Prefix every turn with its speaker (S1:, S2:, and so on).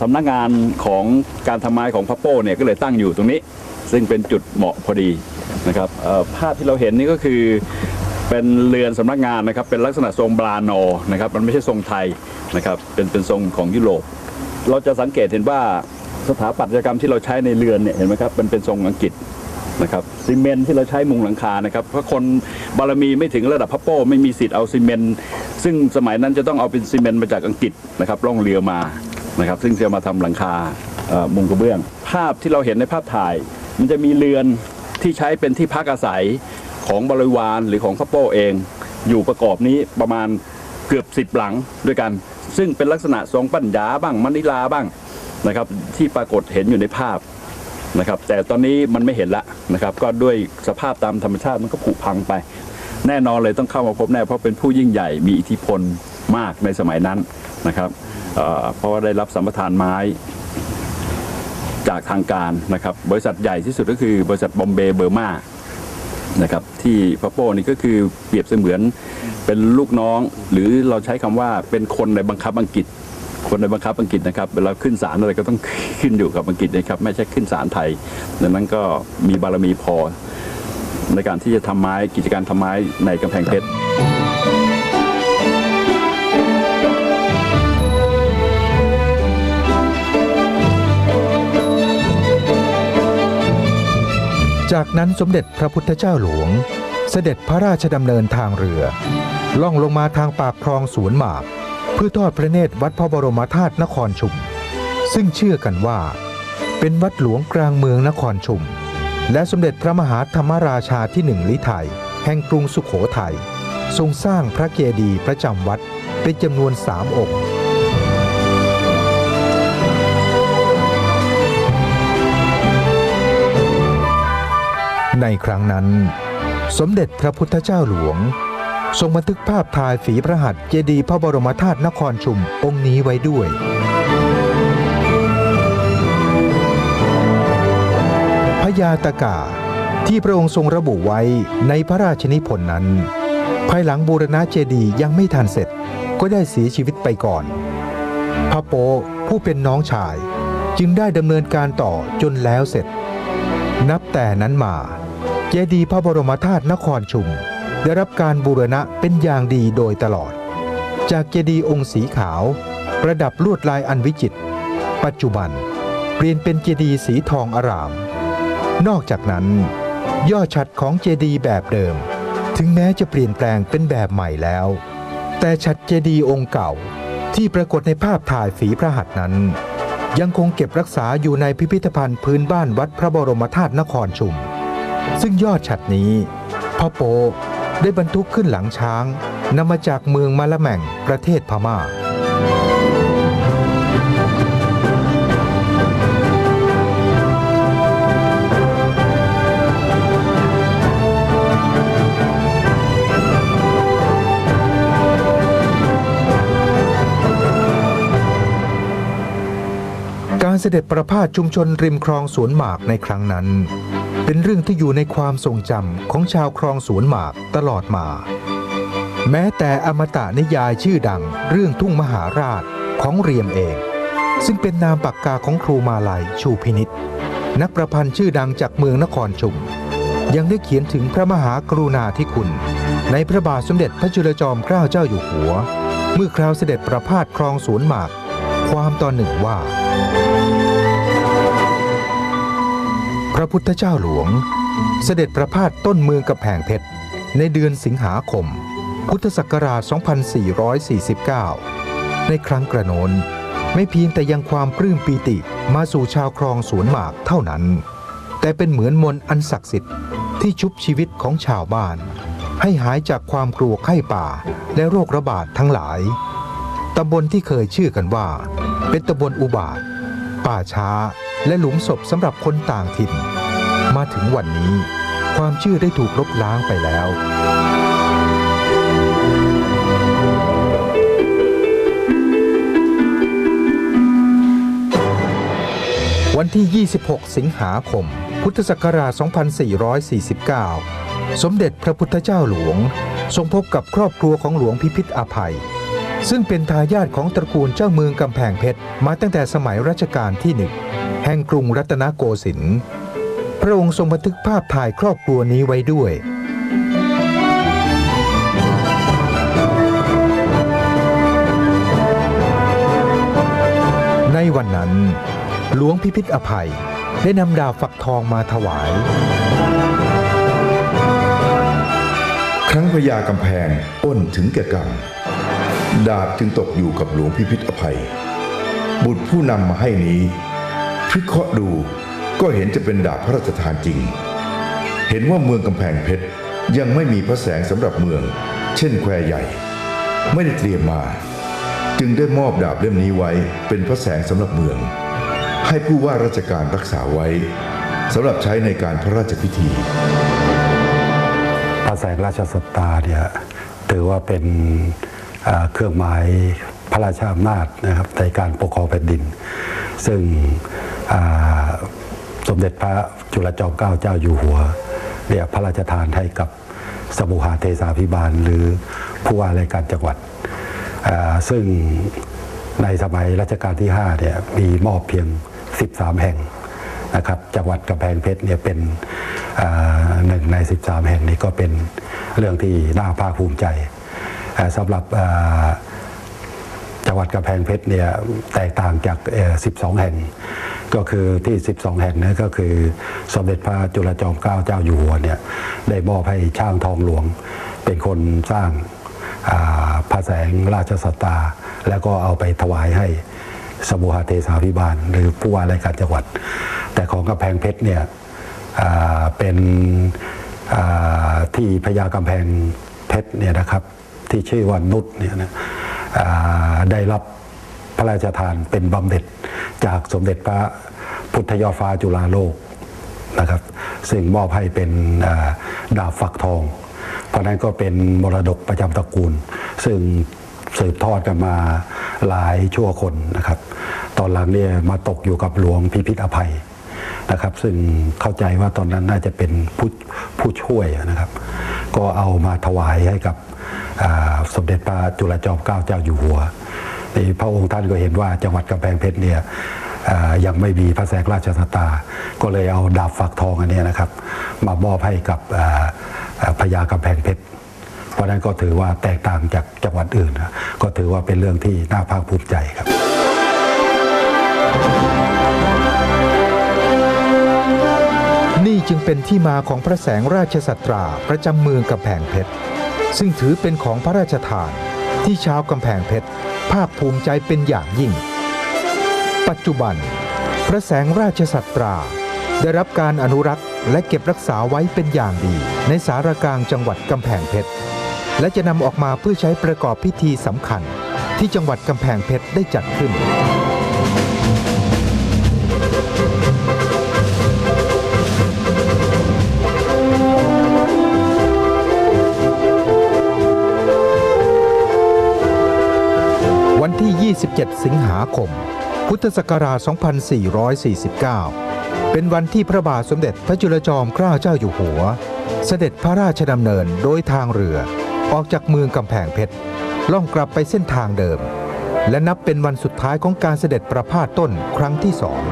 S1: สำนักงานของการทำไม้ของพระโป้เนี่ยก็เลยตั้งอยู่ตรงนี้ ซึ่งเป็นจุดเหมาะพอดีนะครับภาพที่เราเห็นนี่ก็คือเป็นเรือนสำนักงานนะครับเป็นลักษณะทรงบราโนนะครับมันไม่ใช่ทรงไทยนะครับเป็นเป็นทรงของยุโรป เราจะสังเกตเห็นว่าสถาปัตยกรรมที่เราใช้ในเรือนเนี่ยเห็นไหมครับมันเป็นทรงอังกฤษนะครับซีเมนต์ที่เราใช้มุงหลังคานะครับเพราะคนบารมีไม่ถึงระดับพระโป้ไม่มีสิทธิ์เอาซีเมนต์ซึ่งสมัยนั้นจะต้องเอาเป็นซีเมนต์มาจากอังกฤษนะครับล่องเรือมา นะครับ ซึ่งจะมาทำหลังคามุงกระเบื้อง ภาพที่เราเห็นในภาพถ่าย มันจะมีเรือนที่ใช้เป็นที่พักอาศัยของบริวารหรือของพระโป้เอง อยู่ประกอบนี้ประมาณเกือบสิบหลังด้วยกัน ซึ่งเป็นลักษณะทรงปัญญาบ้างมณิลาบ้างนะครับ ที่ปรากฏเห็นอยู่ในภาพนะครับ แต่ตอนนี้มันไม่เห็นละนะครับ ก็ด้วยสภาพตามธรรมชาติมันก็ผุพังไป แน่นอนเลยต้องเข้ามาพบแน่เพราะเป็นผู้ยิ่งใหญ่มีอิทธิพลมากในสมัยนั้นนะครับ เพราะว่าได้รับสัมปทานไม้จากทางการนะครับ บริษัทใหญ่ที่สุดก็คือบริษัทบอมเบย์เบอร์มานะครับที่พระโป้นี่ก็คือเปรียบเสมือนเป็นลูกน้อง หรือเราใช้คำว่าเป็นคนในบังคับอังกฤษ คนในบังคับอังกฤษนะครับเวลาขึ้นศาลอะไรก็ต้องขึ้นอยู่กับอังกฤษนะครับไม่ใช่ขึ้นศาลไทยดังนั้นก็มีบารมีพอในการที่จะทำไม้กิจการทำไม้ในกำแพงเพชร
S2: จากนั้นสมเด็จพระพุทธเจ้าหลวง เสด็จพระราชดำเนินทางเรือ ล่องลงมาทางปากคลองสวนหมาก เพื่อทอดพระเนตรวัดพระบรมธาตุนครชุม ซึ่งเชื่อกันว่า เป็นวัดหลวงกลางเมืองนครชุม และสมเด็จพระมหาธรรมราชาที่หนึ่งลิไทยแห่งกรุงสุขโขทัยทรงสร้างพระเกดีย์ประจำวัดเป็นจำนวนสามองค์ ในครั้งนั้น สมเด็จพระพุทธเจ้าหลวง ทรงบันทึกภาพถ่ายฝีพระหัตถ์เจดีย์พระบรมธาตุนครชุมองค์นี้ไว้ด้วยพญาตกาที่พระองค์ทรงระบุไว้ในพระราชนิพนธ์นั้น ภายหลังบูรณะเจดีย์ยังไม่ทันเสร็จก็ได้เสียชีวิตไปก่อน พระโปผู้เป็นน้องชายจึงได้ดำเนินการต่อจนแล้วเสร็จ นับแต่นั้นมา เจดีย์พระบรมธาตุนครชุม ได้รับการบูรณะเป็นอย่างดีโดยตลอด จากเจดีย์องค์สีขาว ประดับลวดลายอันวิจิตรปัจจุบันเปลี่ยนเป็นเจดีย์สีทองอาราม นอกจากนั้น ย่อฉัดของเจดีย์แบบเดิม ถึงแม้จะเปลี่ยนแปลงเป็นแบบใหม่แล้ว แต่ฉัดเจดีย์องค์เก่าที่ปรากฏในภาพถ่ายฝีพระหัตถ์นั้น ยังคงเก็บรักษาอยู่ในพิพิธภัณฑ์พื้นบ้านวัดพระบรมธาตุนครชุม ซึ่งยอดฉัดนี้พ่อโปได้บรรทุกขึ้นหลังช้างนำมาจากเมืองมาละแม่งประเทศพม่า การเสด็จประพาสชุมชนริมคลองสวนหมากในครั้งนั้น เป็นเรื่องที่อยู่ในความทรงจำของชาวคลองสวนหมากตลอดมา แม้แต่อมตะนิยายชื่อดังเรื่องทุ่งมหาราชของเรียมเอง ซึ่งเป็นนามปากกาของครูมาลัยชูพินิษนักประพันธ์ชื่อดังจากเมืองนครชุม ยังได้เขียนถึงพระมหากรุณาธิคุณ ในพระบาทสมเด็จพระจุลจอมเกล้าเจ้าอยู่หัว เมื่อคราวเสด็จประพาสคลองสวนหมาก ความตอนหนึ่งว่า พระพุทธเจ้าหลวง เสด็จประพาสต้นเมืองกำแพงเพชร ในเดือนสิงหาคม พุทธศักราช 2449 ในครั้งกระโน้นไม่เพียงแต่ยังความปลื้มปีติมาสู่ชาวครองสวนหมากเท่านั้น แต่เป็นเหมือนมนต์อันศักดิ์สิทธิ์ที่ชุบชีวิตของชาวบ้าน ให้หายจากความกลัวไข้ป่าและโรคระบาดทั้งหลายตำบลที่เคยชื่อกันว่า เป็นตำบลอุบาท ป่าช้าและหลุมศพสำหรับคนต่างถิ่น มาถึงวันนี้ ความเชื่อได้ถูกลบล้างไปแล้ว วันที่ 26 สิงหาคม พุทธศักราช 2449 สมเด็จพระพุทธเจ้าหลวง ทรงพบกับครอบครัวของหลวงพิพิธอภัย ซึ่งเป็นทายาทของตระกูลเจ้าเมืองกำแพงเพชรมาตั้งแต่สมัยรัชกาลที่หนึ่งแห่งกรุงรัตนโกสินทร์พระองค์ทรงบันทึกภาพถ่ายครอบครัวนี้ไว้ด้วยในวันนั้น หลวงพิพิธอภัย ได้นำดาบฝักทองมาถวาย
S3: ครั้งพญากำแพงอ้นถึงแก่กรรม ดาบจึงตกอยู่กับหลวงพิพิธอภัย บุตรผู้นำมาให้นี้พิเคราะห์ดูก็เห็นจะเป็นดาบพระราชทานจริง เห็นว่าเมืองกำแพงเพชรยังไม่มีพระแสงสำหรับเมือง เช่นแควใหญ่ ไม่ได้เตรียมมา จึงได้มอบดาบเล่มนี้ไว้เป็นพระแสงสำหรับเมือง ให้ผู้ว่าราชการรักษาไว้สำหรับใช้ในการพระราชพิธี
S4: พระแสงราชสตาเนี่ยถือว่าเป็น เครื่องหมายพระราชอำนาจนะครับในการปกครองแผ่นดิน ซึ่งสมเด็จพระจุลจอมเกล้าเจ้าอยู่หัวเนี่ยพระราชทานให้กับสมุหาเทศาพิบาล หรือผู้ว่าราชการจังหวัด ซึ่งในสมัยรัชกาลที่5เนี่ยมีมอบเพียง 13 แห่งนะครับจังหวัดกำแพงเพชรเนี่ยเป็นหนึ่งใน 13 แห่งนี้ก็เป็นเรื่องที่น่าภาคภูมิใจ สำหรับจังหวัดกำแพงเพชรเนี่ยแตกต่างจาก 12 แห่ง ก็คือที่ 12 แห่งนั้นก็คือสมเด็จพระจุลจอมเกล้าเจ้าอยู่หัวเนี่ยได้มอบให้ช่างทองหลวง เป็นคนสร้างพระแสงราชสตา แล้วก็เอาไปถวายให้สมุหเทศาพิบาล หรือผู้ว่าราชการจังหวัด แต่ของกำแพงเพชรเนี่ยเป็นที่พญากำแพงเพชรเนี่ยนะครับ ที่ชื่อว่านุชเนี่ยนะได้รับพระราชทานเป็นบำเหน็จจากสมเด็จพระพุทธยอดฟ้าจุฬาโลกนะครับ ซึ่งมอบให้เป็นดาบฝักทอง เพราะฉะนั้นก็เป็นมรดกประจำตระกูล ซึ่งสืบทอดกันมาหลายชั่วคนนะครับ ตอนหลังเนี่ยมาตกอยู่กับหลวงพิพิธอภัย นะครับ ซึ่งเข้าใจว่าตอนนั้นน่าจะเป็นผู้ผู้ช่วยนะครับ ก็เอามาถวายให้กับสมเด็จพระจุลจอมเกล้าเจ้าอยู่หัวนี่พระองค์ท่านก็เห็นว่าจังหวัดกำแพงเพชรเนี่ยยังไม่มีพระแสงราชสตา ก็เลยเอาดาบฝักทองอันนี้นะครับ มามอบให้กับพญากำแพงเพชรเพราะนั้นก็ถือว่าแตกต่างจากจังหวัดอื่นนะก็ถือว่าเป็นเรื่องที่น่าภาคภูมิใจครับ
S2: จึงเป็นที่มาของพระแสงราชสัตราประจำเมืองกำแพงเพชร ซึ่งถือเป็นของพระราชทานที่ชาวกำแพงเพชร ภาคภูมิใจเป็นอย่างยิ่ง ปัจจุบัน พระแสงราชสัตรา ได้รับการอนุรักษ์และเก็บรักษาไว้เป็นอย่างดี ในสารกลางจังหวัดกำแพงเพชร และจะนำออกมาเพื่อใช้ประกอบพิธีสำคัญ ที่จังหวัดกำแพงเพชรได้จัดขึ้น วันที่ 27 สิงหาคม พุทธศักราช 2449 เป็นวันที่พระบาทสมเด็จพระจุลจอมเกล้าเจ้าอยู่หัว เสด็จพระราชดำเนินโดยทางเรือ ออกจากเมืองกำแพงเพชร ล่องกลับไปเส้นทางเดิม และนับเป็นวันสุดท้ายของการเสด็จประพาสต้นครั้งที่สอง